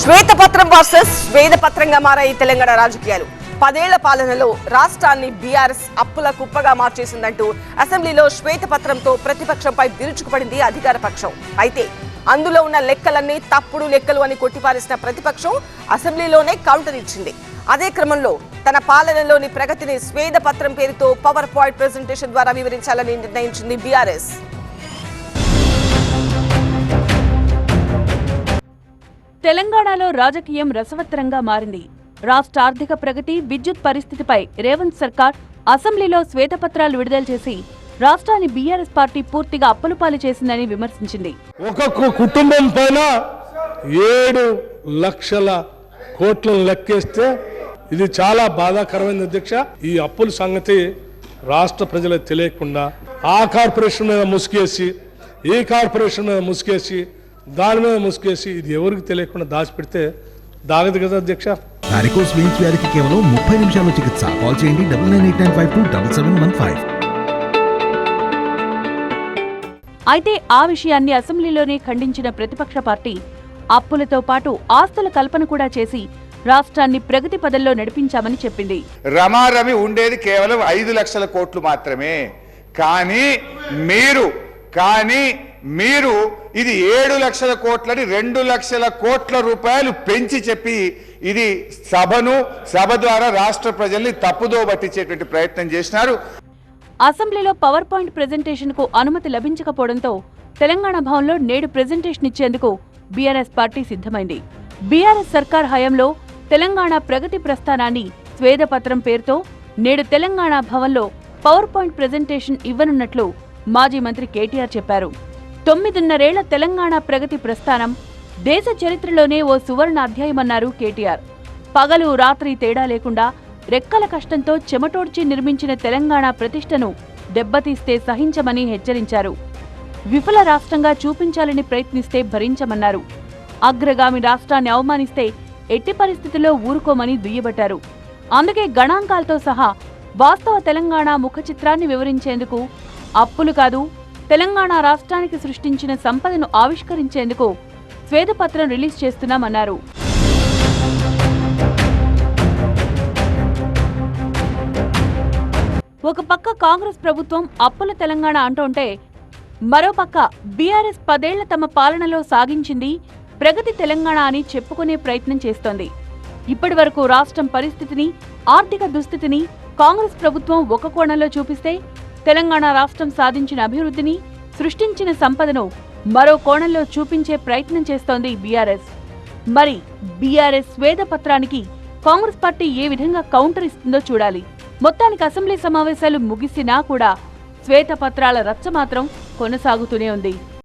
శ్వేతపత్రం వర్సెస్ శ్వేతపత్రంగా మారాయి తెలంగాణ రాజకీయాలు. పదేళ్ళ పాలనలో రాష్ట్రాన్ని బీఆర్ఎస్ అప్పుల కుప్పగా మార్చేసిందంటూ అసెంబ్లీలో శ్వేతపత్రంతో ప్రతిపక్షంపై విరుచుకుపడింది అధికార పక్షం. అయితే అందులో ఉన్న లెక్కలన్నీ తప్పుడు లెక్కలు అని కొట్టిపారేసిన ప్రతిపక్షం అసెంబ్లీలోనే కౌంటర్ ఇచ్చింది. అదే క్రమంలో తన పాలనలోని ప్రగతిని స్వేదపత్రం పేరుతో పవర్ పాయింట్ ప్రెజెంటేషన్ ద్వారా వివరించాలని నిర్ణయించింది బీఆర్ఎస్. తెలంగాణలో రాజకీయం రసవత్తరంగా మారింది. రాష్ట్ర ఆర్థిక ప్రగతి విద్యుత్ పరిస్థితిపై రేవంత్ సర్కార్ అసెంబ్లీలో శ్వేతపత్రాలు విడుదల చేసి రాష్ట్రాన్ని బీఆర్ఎస్ పార్టీ పూర్తిగా అప్పులపాలు చేసిందని విమర్శించింది. ఒక్కొక్క కుటుంబం పైన ఏడు లక్షల కోట్లను లెక్కేస్తే ఇది చాలా బాధాకరమైన అధ్యక్ష ఈ అప్పుల సంగతి రాష్ట్ర ప్రజలకు తెలియకుండా ఆ కార్పొరేషన్ మీద ముసుగేసి ఈ కార్పొరేషన్ మీద ముసుగేసి దాని మీద ముసుగేసి ఇది ఎవరికి తెలియకుండా దాచిపెడితే దాగదు కదా అధ్యక్ష? వారికోస్ వెయిన్స్ వ్యాధికి కేవలం ముప్పై నిమిషాల్లో చికిత్స. కాల్ చేయండి double nine eight nine five two double seven one five. అయితే ఆ విషయాన్ని అసెంబ్లీలోనే ఖండించిన ప్రతిపక్ష పార్టీ అప్పులతో పాటు ఆస్తుల కల్పన కూడా చేసి రాష్ట్రాన్ని ప్రగతి పదంలో నడిపించామని చెప్పింది. రమారమి ఉండేది కేవలం ఐదు లక్షల కోట్లు మాత్రమే. కానీ మీరు కానీ మీరు ఇది ఏడు లక్షల కోట్లని రెండు లక్షల కోట్ల రూపాయలు పెంచి చెప్పి ఇది సభను సభ ద్వారా రాష్ట్ర ప్రజల్ని తప్పుదో పట్టించేటువంటి ప్రయత్నం చేసినారు. అసెంబ్లీలో పవర్ పాయింట్ ప్రెజెంటేషన్కు అనుమతి లభించకపోవడంతో తెలంగాణ భవన్లో నేడు ప్రెజెంటేషన్ ఇచ్చేందుకు బీఆర్ఎస్ పార్టీ సిద్ధమైంది. బీఆర్ఎస్ సర్కార్ హయాంలో తెలంగాణ ప్రగతి ప్రస్థానాన్ని స్వేదపత్రం పేరుతో నేడు తెలంగాణ భవన్లో పవర్ పాయింట్ ప్రెజెంటేషన్ ఇవ్వనున్నట్లు మాజీ మంత్రి కేటీఆర్ చెప్పారు. తొమ్మిదిన్నరేళ్ళ తెలంగాణ ప్రగతి ప్రస్థానం. దేశ చరిత్రలోనే ఓ సువర్ణ అధ్యాయమన్నారు కేటీఆర్. పగలు రాత్రి తేడా లేకుండా రెక్కల కష్టంతో చెమటోడ్చి నిర్మించిన తెలంగాణ ప్రతిష్టను దెబ్బతీస్తే సహించమని హెచ్చరించారు. విఫల రాష్ట్రంగా చూపించాలని ప్రయత్నిస్తే భరించమన్నారు. అగ్రగామి రాష్ట్రాన్ని అవమానిస్తే ఎట్టి పరిస్థితుల్లో ఊరుకోమని దుయ్యబట్టారు. అందుకే గణాంకాలతో సహా వాస్తవ తెలంగాణ ముఖ చిత్రాన్ని వివరించేందుకు అప్పులు కాదు తెలంగాణ రాష్ట్రానికి సృష్టించిన సంపదను ఆవిష్కరించేందుకు శ్వేతపత్రం రిలీజ్ చేస్తున్నామన్నారు. ఒక పక్క కాంగ్రెస్ ప్రభుత్వం అప్పుల తెలంగాణ అంటుంటే మరోపక్క బీఆర్ఎస్ పదేళ్ళ తమ పాలనలో సాగించింది ప్రగతి తెలంగాణ అని చెప్పుకునే ప్రయత్నం చేస్తోంది. ఇప్పటి వరకు రాష్ట్రం పరిస్థితిని ఆర్థిక దుస్థితిని కాంగ్రెస్ ప్రభుత్వం ఒక కోణంలో చూపిస్తే తెలంగాణ రాష్ట్రం సాధించిన అభివృద్ధిని సృష్టించిన సంపదను మరో కోణంలో చూపించే ప్రయత్నం చేస్తోంది బీఆర్ఎస్. మరి బీఆర్ఎస్ స్వేదపత్రానికి కాంగ్రెస్ పార్టీ ఏ విధంగా కౌంటర్ ఇస్తుందో చూడాలి. మొత్తానికి అసెంబ్లీ సమావేశాలు ముగిసినా కూడా శ్వేతపత్రాల రచ్చ మాత్రం కొనసాగుతూనే ఉంది.